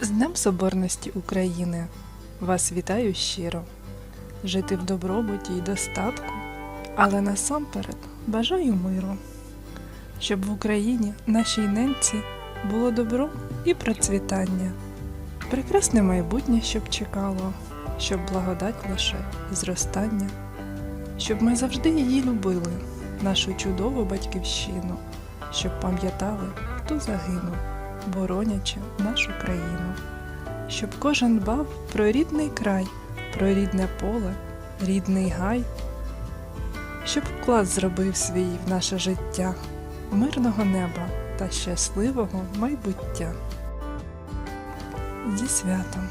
З Днем Соборності України. Вас вітаю щиро. Жити в добробуті й достатку, але насамперед бажаю миру, щоб в Україні, нашій ненці, було добро і процвітання, прекрасне майбутнє, щоб чекало, щоб благодать лише зростання, щоб ми завжди її любили, нашу чудову батьківщину, щоб пам'ятали, хто загинув, боронячи нашу країну щоб кожен дбав про рідний край, про рідне поле, рідний гай, щоб вклад зробив свій в наше життя, мирного неба та щасливого майбуття. Зі святом!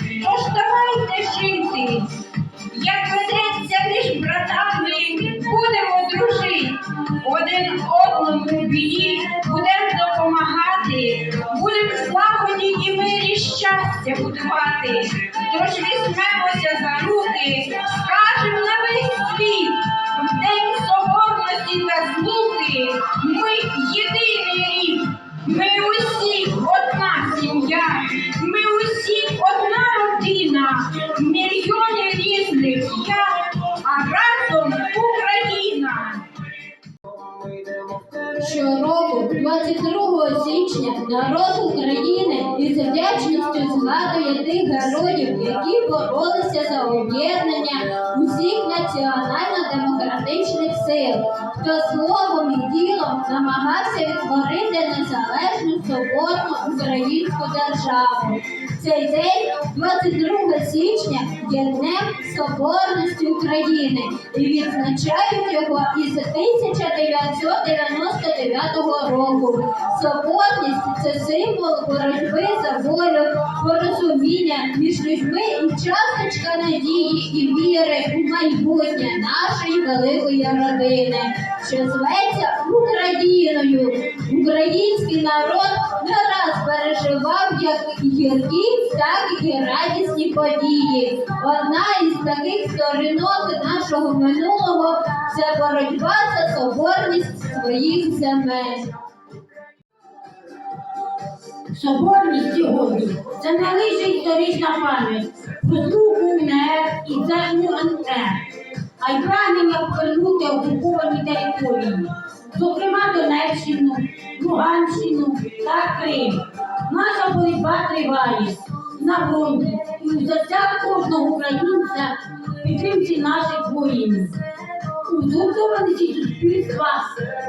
Тож давайте жити, як ведеться між братами, будемо дружити, один одному в біді, будемо допомагати, будемо в злагоді і мирі щастя будувати. Тож візьмемося за руки, скажемо на весь світ, в день соборності та злуки, мільйони різних я, а разом Україна. Щороку, 22 січня, народ України із вдячністю згадує тих героїв, які боролися за об'єднання усіх національно-демократичних сил, хто словом і ділом намагався відтворити незалежну соборну українську державу. Цей день, 22 січня, є Днем Соборності України і відзначають його із 1999 року. Соборність це символ боротьби за волю, порозуміння між людьми і часточка надії і віри у майбутнє нашої великої родини, що зветься Україною. Український народ не раз переживав як гіркі, так і радісні події. Одна із таких сторінок нашого минулого це боротьба за соборність своїх земель. Соборність сьогодні це не історична пам'ять про звуку УНР і землю НР, а й прагнення повернути окуповані території, зокрема Донеччину, Луганщину та Крим. Наша боротьба триває на фронті і у серцях кожного українця підтримці наших воїнів. У згуртованості суспільства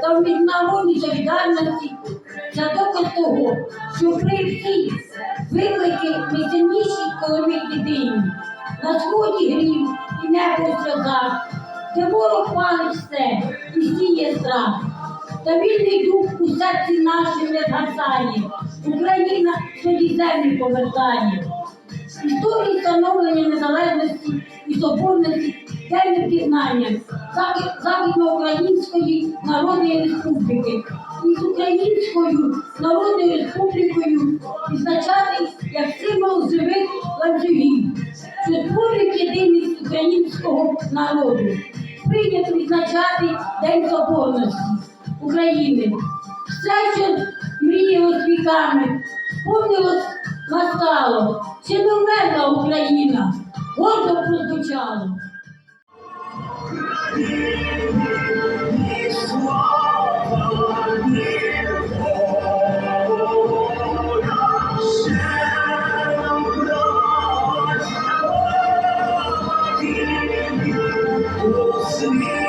та в міжнародній солідарності це доказ того, що при всі виклики сильніші, коли ми єдині. На сході грім і небо у сльозах, де ворог палить все і сіє страх. Та вільний дух у серці нашим не згасає, Україна свої землі повертає. Історії встановлення незалежності і соборності темне пізнання Західноукраїнської Народної Республіки і з Українською Народною Республікою відзначати як символ живих ланцюгів, що створюють єдиність українського народу. Прийнято відзначати День Соборності України. Все, що мріялось віками, повнилось настало. Ще не вмерла Україна, гордо прозвучало. Наші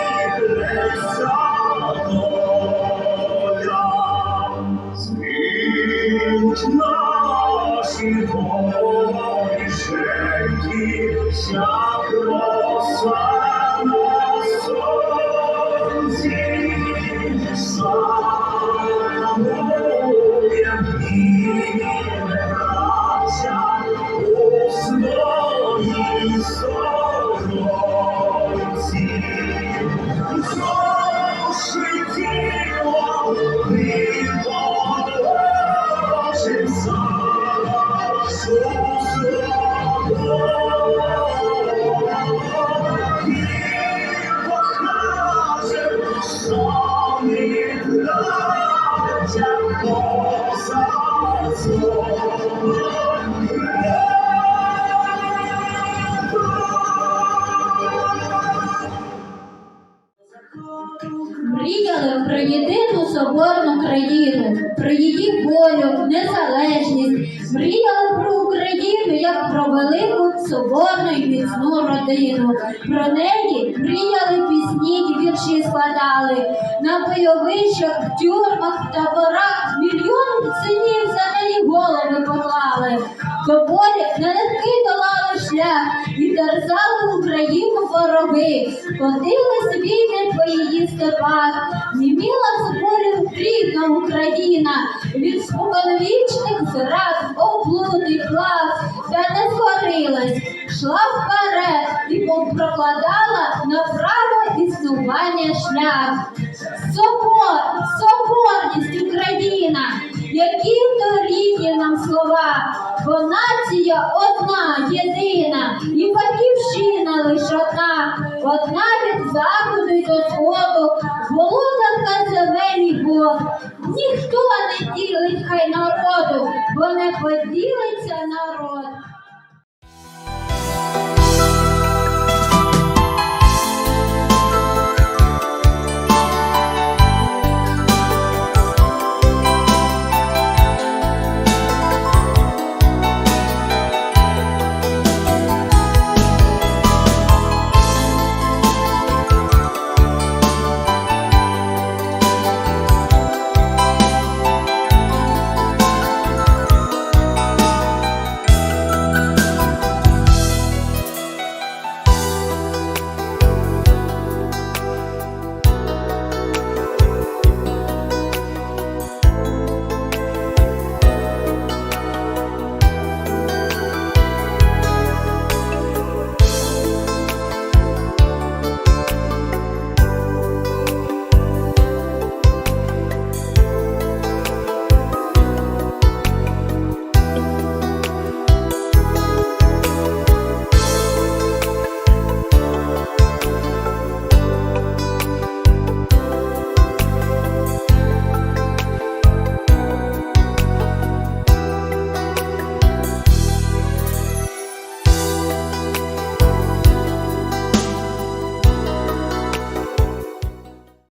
Мріяли про єдину соборну країну, про її волю, незалежність. Мріяли про Україну як про велику соборну і міцну родину. Про неї мріяли пісні й вірші складали. На бойовищах, тюрмах, таборах мільйони синів за неї голови поклали. До болі нелегкий долали шлях і терзали Україну вороги. Ходили світи її степах, німіла з болю рідна Україна, від споконвічних зрад, облуд і плав, та не згорилась, шла вперед і прокладала на право існування шлях. Собор, соборність Україна, які то рідні нам слова, бо нація одна, єдина, і батьківщина лиш одна, одна від заходу й до сходу, володарка земель і гор. Ніхто не ділить хай народу, бо не поділиться на